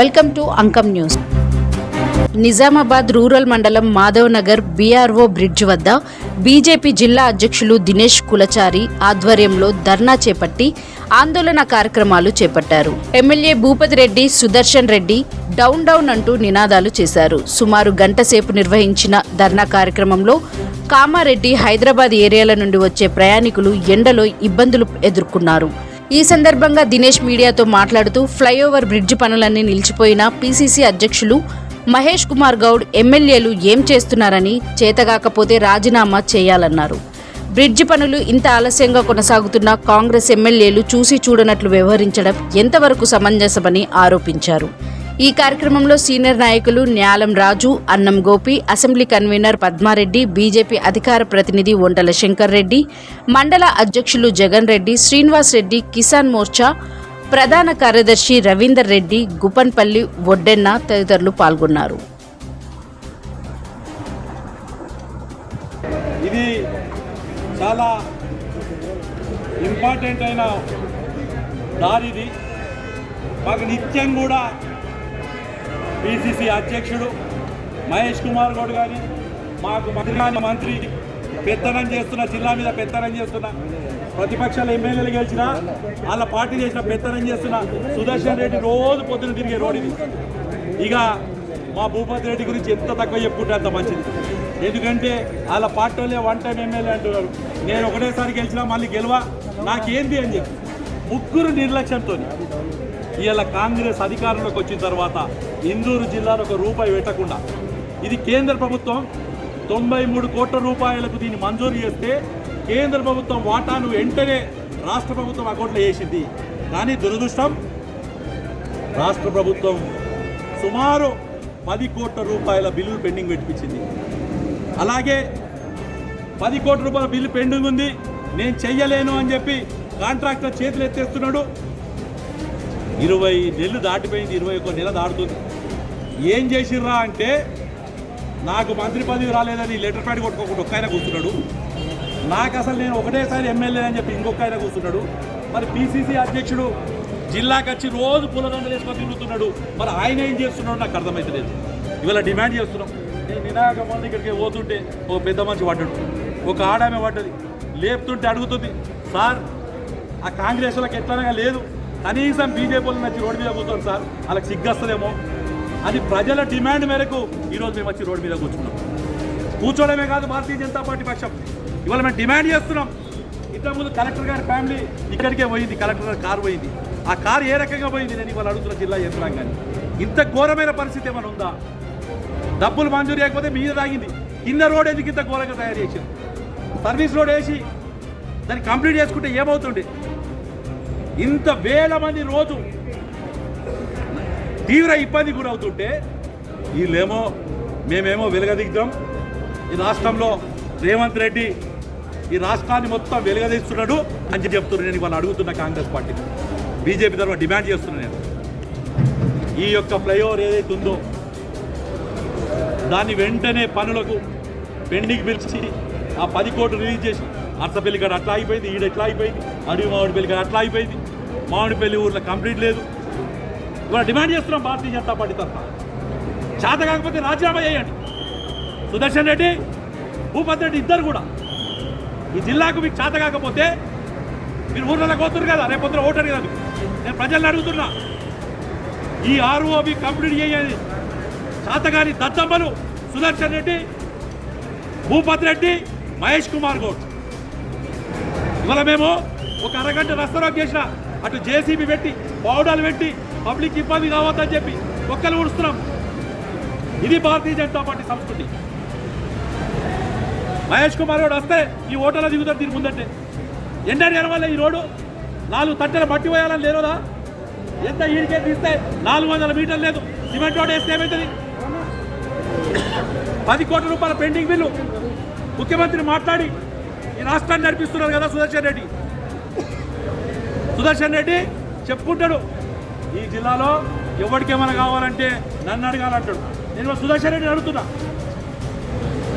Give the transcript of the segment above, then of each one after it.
Welcome to Ankam news. Nizamabad rural మండలం Madhav Nagar BRO bridge వద్ద BJP జిల్లా అధ్యక్షులు దినేష్ కులచారి ఆధ్వర్యంలో ధర్నా చేపట్టి ఆందోళన కార్యక్రమాలు చేపట్టారు. MLA Bhupathi Reddy Sudarshan Reddy down down అంటూ నినాదాలు చేశారు. సుమారు గంట సేపు నిర్వహించిన ధర్నా కార్యక్రమంలో కామారెడ్డి హైదరాబాద్ ఏరియాల నుండి వచ్చే ప్రయాణికులు ఎండలో ఇబ్బందులు ఎదుర్కొన్నారు. ఈ సందర్భంగా దినేష్ మీడియాతో మాట్లాడుతూ ఫ్లైఓవర్ బ్రిడ్జ్ పనులన్నీ నిలిచిపోయిన పీసీసీ అధ్యక్షులు మహేష్ కుమార్ గౌడ్ ఎమ్మెల్యేలు ఏం చేస్తున్నారని చేతగాకపోతే రాజీనామా చేయాలన్నారు. బ్రిడ్జి పనులు ఇంత ఆలస్యంగా కొనసాగుతున్న కాంగ్రెస్ ఎమ్మెల్యేలు చూసి చూడనట్లు వ్యవహరించడం ఎంతవరకు సమంజసమని ఆరోపించారు. ఈ కార్యక్రమంలో సీనియర్ నాయకులు Nyalam Raju Annam Gopi assembly convener Padmareddy BJP అధికార ప్రతినిధి ఒంటల శంకర్ రెడ్డి మండల అధ్యక్షులు జగన్ రెడ్డి శ్రీనివాస్ రెడ్డి కిసాన్ మోర్చా ప్రధాన కార్యదర్శి రవీందర్ రెడ్డి గుపన్పల్లి ఒడ్డెన్న తదితరులు పాల్గొన్నారు. ఇది చాలా ఇంపార్టెంట్ అయిన దారిది మాకు నిత్యం కూడా పిసిసి అధ్యక్షుడు మహేష్ కుమార్ గౌడ్ కానీ మాకు మంత్రి మంత్రి పెత్తనం చేస్తున్న జిల్లా మీద పెత్తనం చేస్తున్న ప్రతిపక్షాల ఎమ్మెల్యేలు గెలిచిన వాళ్ళ పార్టీ చేసిన పెత్తనం చేస్తున్న సుదర్శన్ రెడ్డి రోజు పొద్దున తిరిగే రోడ్డు ఇక మా భూపతి రెడ్డి గురించి ఎంత తక్కువ చెప్పుకుంటే అంత మంచిది. ఎందుకంటే వాళ్ళ పార్టీ వాళ్ళే వన్ టైం ఎమ్మెల్యే అంటున్నారు. నేను ఒకటేసారి గెలిచినా మళ్ళీ గెలవా? నాకేంది అని చెప్పి ముగ్గురు నిర్లక్ష్యంతో ఇవాళ కాంగ్రెస్ అధికారంలోకి వచ్చిన తర్వాత ఇందూరు జిల్లాలో ఒక రూపాయి పెట్టకుండా ఇది కేంద్ర ప్రభుత్వం తొంభై మూడు కోట్ల రూపాయలకు దీన్ని మంజూరు చేస్తే కేంద్ర ప్రభుత్వం వాటాను వెంటనే రాష్ట్ర ప్రభుత్వం అకౌంట్లో వేసింది. కానీ దురదృష్టం రాష్ట్ర ప్రభుత్వం సుమారు పది కోట్ల రూపాయల బిల్లులు పెండింగ్ పెట్టించింది అలాగే పది కోట్ల రూపాయల బిల్లు పెండింగ్ ఉంది. నేను చెయ్యలేను అని చెప్పి కాంట్రాక్టర్ చేతులు ఎత్తేస్తున్నాడు. ఇరవై నెలలు దాటిపోయింది ఇరవై ఒక్క నెల దాటుతుంది. ఏం చేసిర్రా అంటే నాకు మంత్రి పదవి రాలేదని లెటర్ ప్యాడ్ కొట్టుకోకుండా ఒక్క ఆయన కూర్చున్నాడు. నాకు అసలు నేను ఒకటేసారి ఎమ్మెల్యే అని చెప్పి ఇంకొక ఆయన కూర్చున్నాడు. మరి పిసిసి అధ్యక్షుడు జిల్లాకి వచ్చి రోజు పూలదండలు వేసుకొని తిరుగుతున్నాడు. మరి ఆయన ఏం చేస్తున్నాడు నాకు అర్థమవుతలేదు ఇవాళ డిమాండ్ చేస్తున్నాం. నేను వినాయక మంది ఇక్కడికి పోతుంటే ఒక పెద్ద మనిషి పడ్డాడు. ఒక ఆడామె పడ్డది. లేపుతుంటే అడుగుతుంది సార్ ఆ కాంగ్రెస్ వాళ్ళకి ఎట్లనగా లేదు. కనీసం బీజేపీ వచ్చి రోడ్డు మీద కూర్చోండి సార్. వాళ్ళకి సిగ్గస్తుందేమో. అది ప్రజల డిమాండ్ మేరకు ఈరోజు మేము వచ్చి రోడ్డు మీద కూర్చున్నాం. కూర్చోవడమే కాదు భారతీయ జనతా పార్టీ పక్షం. ఇవాళ మేము డిమాండ్ చేస్తున్నాం. ఇంతకుముందు కలెక్టర్ గారి ఫ్యామిలీ ఇక్కడికే పోయింది కలెక్టర్ గారి కారు పోయింది. ఆ కారు ఏ రకంగా పోయింది నేను ఇవాళ అడుగుతున్న జిల్లా యంత్రాంగాన్ని. ఇంత ఘోరమైన పరిస్థితి ఏమైనా ఉందా? డబ్బులు మంజూరు చేయకపోతే మీద తాగింది. కింద రోడ్ ఎందుకు ఇంత ఘోరంగా తయారు చేశారు సర్వీస్ రోడ్ వేసి దాన్ని కంప్లీట్ చేసుకుంటే ఏమవుతుండే? ఇంత వేల మంది రోజు తీవ్ర ఇబ్బంది గురవుతుంటే వీళ్ళేమో మేమేమో వెలుగదిద్దాం. ఈ రాష్ట్రంలో రేవంత్ రెడ్డి ఈ రాష్ట్రాన్ని మొత్తం వెలుగదీస్తున్నాడు అని చెప్పి చెప్తున్నాను నేను ఇవాళ అడుగుతున్న కాంగ్రెస్ పార్టీ. బీజేపీ తరఫున డిమాండ్ చేస్తున్నాను నేను. ఈ యొక్క ఫ్లైఓవర్ ఏదైతే ఉందో దాన్ని వెంటనే పనులకు పెండింగ్ పిలిచి ఆ పది కోట్లు రిలీజ్ చేసి అర్సపల్లి కాడ అట్లా అయిపోయింది ఈడ ఎట్లా అయిపోయింది అడవి మామిడిపల్లి కాడ అట్లా అయిపోయింది మామిడిపల్లి ఊర్లో కంప్లీట్ లేదు. ఇవాళ డిమాండ్ చేస్తున్నాం భారతీయ జనతా పార్టీ తరఫున. చేత కాకపోతే రాజీనామా చేయండి. సుదర్శన్ రెడ్డి భూపతి రెడ్డి ఇద్దరు కూడా. ఈ జిల్లాకు మీకు చేత కాకపోతే మీరు ఊర్లలో పోతున్నారు కదా రేపు పొద్దున ఓటర్ కదా మీకు. నేను ప్రజల్ని అడుగుతున్నా. ఈ ఆర్ఓబి కంప్లీట్ చేయాలి శాతగాని దత్తమ్మలు సుదర్శన్ రెడ్డి భూపతి రెడ్డి మహేష్ కుమార్ గౌడ్. ఇవాళ మేము ఒక అరగంట రస్తరోక్ చేసిన అటు జేసీబీ పెట్టి పౌడాలు పెట్టి పబ్లిక్ ఇబ్బంది కావద్దని చెప్పి ఒక్కరు ఊడుస్తున్నాం. ఇది భారతీయ జనతా పార్టీ సంస్కృతి. మహేష్ కుమార్ రోడ్ వస్తే ఈ ఓటర్ల దిగుతారు దీని ముందంటే. ఎండని ఎనవాల ఈ రోడ్డు నాలుగు తట్టెల మట్టి పోయాలని లేరోదా ఎంత ఈడికే తీస్తే నాలుగు వందల మీటర్లు లేదు. సిమెంట్ రోడ్ వేస్తే ఏమవుతుంది పది కోట్ల రూపాయల పెండింగ్ బిల్లు. ముఖ్యమంత్రి మాట్లాడి ఈ రాష్ట్రాన్ని నడిపిస్తున్నారు కదా సుదర్శన్ రెడ్డి. సుదర్శన్ రెడ్డి చెప్పుకుంటాడు. ఈ జిల్లాలో ఎవరికి ఏమైనా కావాలంటే నన్ను అడగాలంటాడు. నేను సుదర్శన్ రెడ్డిని అడుగుతున్నా.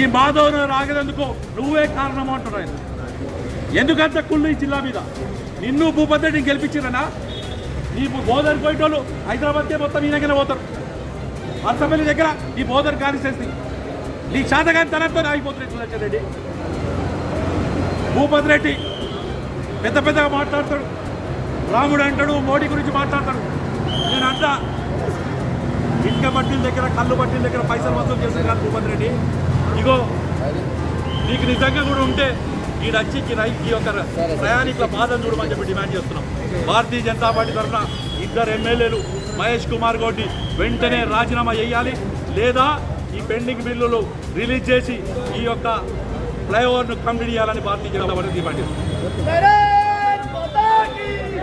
ఈ మాధవ్ రాగినందుకు నువ్వే కారణం అంటున్నా ఎందుకంత కుళ్ళు ఈ జిల్లా మీద? నిన్ను భూపతి రెడ్డిని గెలిపించిరనా? ఈ బోధన పోయేటోళ్ళు హైదరాబాద్కే మొత్తం ఈయనకనే పోతారు. అర్థపల్లి దగ్గర ఈ బోధన కాన్స్టెన్సీ నీ శాతగాని తనంతో ఆగిపోతున్నట్లు సుదర్శన్ రెడ్డి. భూపతి రెడ్డి పెద్ద పెద్దగా మాట్లాడతాడు. రాముడు అంటాడు మోడీ గురించి మాట్లాడతాడు. నేను అంటా ఇటుక బట్టీల దగ్గర కళ్ళు బట్టీల దగ్గర పైసలు వసూలు చేస్తుంది కాదు భూపతి రెడ్డి. ఇగో నీకు నిజంగా కూడా ఉంటే ఈ వచ్చి ఈ యొక్క ప్రయాణికుల బాధను చూడమని చెప్పి డిమాండ్ చేస్తున్నాం. భారతీయ జనతా పార్టీ తరఫున ఇద్దరు ఎమ్మెల్యేలు మహేష్ కుమార్ గౌడ్ని వెంటనే రాజీనామా చేయాలి. లేదా ఈ పెండింగ్ బిల్లులు రిలీజ్ చేసి ఈ యొక్క ఫ్లైఓవర్ను కంప్లీట్ చేయాలని భారతీయ జనతా పార్టీ డిమాండ్ చేస్తుంది.